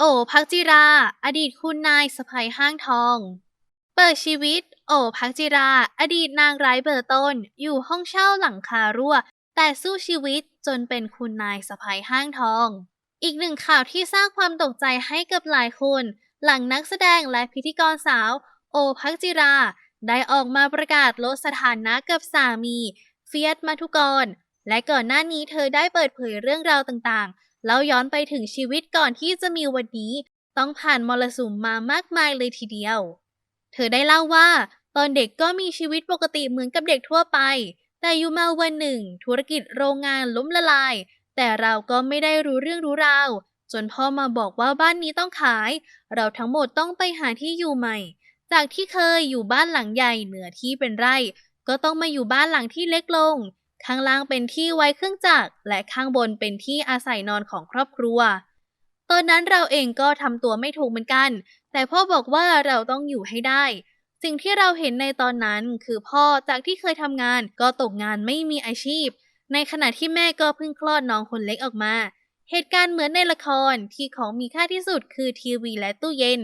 โอพักจิรา อดีตคุณนายสะพายห้างทอง เปิดชีวิต โอพักจิรา อดีตนางร้ายเบอร์ต้น อยู่ห้องเช่าหลังคารั่ว แต่สู้ชีวิตจนเป็นคุณนายสะพายห้างทอง อีกหนึ่งข่าวที่สร้างความตกใจให้กับหลายคน หลังนักแสดงและพิธีกรสาว โอพักจิรา ได้ออกมาประกาศลดสถานะกับสามี เฟียสมาทุกร และก่อนหน้านี้เธอได้เปิดเผยเรื่องราวต่างๆ แล้วย้อนไปถึงชีวิตก่อนที่จะมีวันนี้ ต้องผ่านมรสุมมามากมายเลยทีเดียว เธอได้เล่าว่า ตอนเด็กก็มีชีวิตปกติเหมือนกับเด็กทั่วไป แต่อยู่มาวันหนึ่ง ธุรกิจโรงงานล้มละลาย แต่เราก็ไม่ได้รู้เรื่องรู้ราวจนพ่อมาบอกว่าบ้านนี้ต้องขาย เราทั้งหมดต้องไปหาที่อยู่ใหม่ จากที่เคยอยู่บ้านหลังใหญ่เหนือที่เป็นไร่ ก็ต้องมาอยู่บ้านหลังที่เล็กลง ข้างล่างเป็นที่ไว้เครื่องจักรและข้างบนเป็นที่อาศัยนอนของครอบครัว ตอนนั้นเราเองก็ทำตัวไม่ถูกเหมือนกัน แต่พ่อบอกว่าเราต้องอยู่ให้ได้ สิ่งที่เราเห็นในตอนนั้นคือพ่อจากที่เคยทำงานก็ตกงานไม่มีอาชีพ ในขณะที่แม่ก็เพิ่งคลอดน้องคนเล็กออกมา เหตุการณ์เหมือนในละครที่ของมีค่าที่สุดคือทีวีและตู้เย็น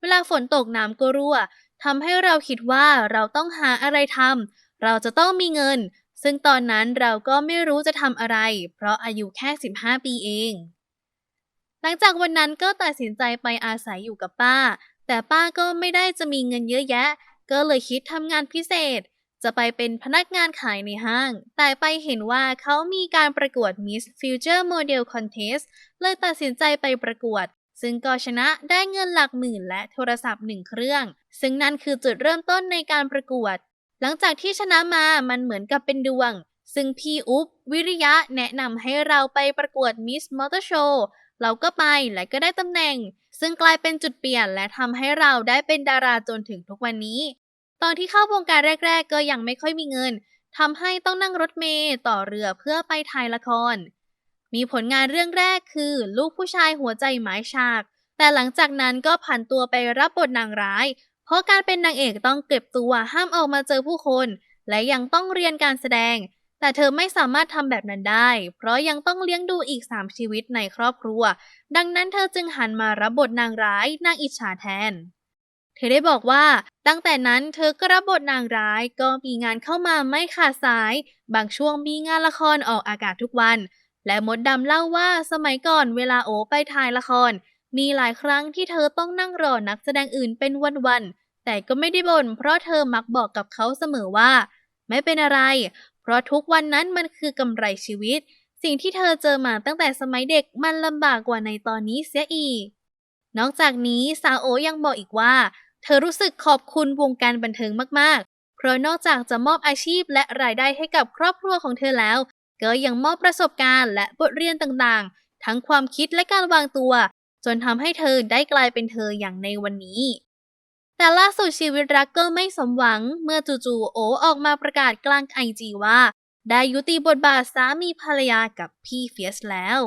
เวลาฝนตกน้ำก็รั่วทำให้เราคิดว่าเราต้องหาอะไรทำเราจะต้องมีเงิน ซึ่งตอนนั้นเราก็ไม่รู้จะทำอะไร เพราะอายุแค่ 15 ปีเอง หลังจากวันนั้นก็ตัดสินใจไปอาศัยอยู่กับป้า แต่ป้าก็ไม่ได้จะมีเงินเยอะแยะ ก็เลยคิดทำงานพิเศษ จะไปเป็นพนักงานขายในห้าง แต่ไปเห็นว่าเขามีการประกวด Miss Future Model Contest เลยตัดสินใจไปประกวดซึ่งก็ชนะได้เงินหลักหมื่นและโทรศัพท์หนึ่งเครื่อง ซึ่งนั่นคือจุดเริ่มต้นในการประกวด หลังจากที่ชนะมามันเหมือนกับเป็นดวง ซึ่งพี่อุ๊บวิริยะแนะนำให้เราไปประกวด Miss Motor Show เราก็ไปและก็ได้ตำแหน่ง ซึ่งกลายเป็นจุดเปลี่ยนและทำให้เราได้เป็นดาราจนถึงทุกวันนี้ ตอนที่เข้าวงการแรก ๆ ก็ยังไม่ค่อยมีเงินทำให้ต้องนั่งรถเมล์ต่อเรือเพื่อไปถ่ายละคร มีผลงานเรื่องแรกคือ ลูกผู้ชายหัวใจหมายฉาก แต่หลังจากนั้นก็ผันตัวไปรับบทนางร้าย เพราะการเป็นนางเอกต้องเก็บตัวห้ามออกมาเจอผู้คน และยังต้องเรียนการแสดง แต่เธอไม่สามารถทำแบบนั้นได้ เพราะยังต้องเลี้ยงดูอีก 3 ชีวิตในครอบครัว ดังนั้นเธอจึงหันมารับบทนางร้ายนางอิจฉาแทน เธอได้บอกว่า ตั้งแต่นั้นเธอก็รับบทนางร้ายก็มีงานเข้ามาไม่ขาดสาย บางช่วงมีงานละครออกอากาศทุกวัน และมดดำเล่าว่าสมัยก่อนเวลาโอไปถ่ายละคร มีหลายครั้งที่เธอต้องนั่งรอนักแสดงอื่นเป็นวันๆ แต่ก็ไม่ได้บ่นเพราะเธอมักบอกกับเขาเสมอว่า ไม่เป็นอะไร เพราะทุกวันนั้นมันคือกำไรชีวิต สิ่งที่เธอเจอมาตั้งแต่สมัยเด็กมันลำบากกว่าในตอนนี้เสียอีก นอกจากนี้สาวโอยังบอกอีกว่า เธอรู้สึกขอบคุณวงการบันเทิงมากๆ เพราะนอกจากจะมอบอาชีพและรายได้ให้กับครอบครัวของเธอแล้วก็ยังมอบประสบการณ์และบทเรียนต่างๆ ทั้งความคิดและการวางตัว จนทำให้เธอได้กลายเป็นเธออย่างในวันนี้ แต่ล่าสุดชีวิตรักก็ไม่สมหวังเมื่อจู่ๆโอออกมาประกาศกลางไอจีว่า ได้ยุติบทบาทสามีภรรยากับพี่เฟียสแล้ว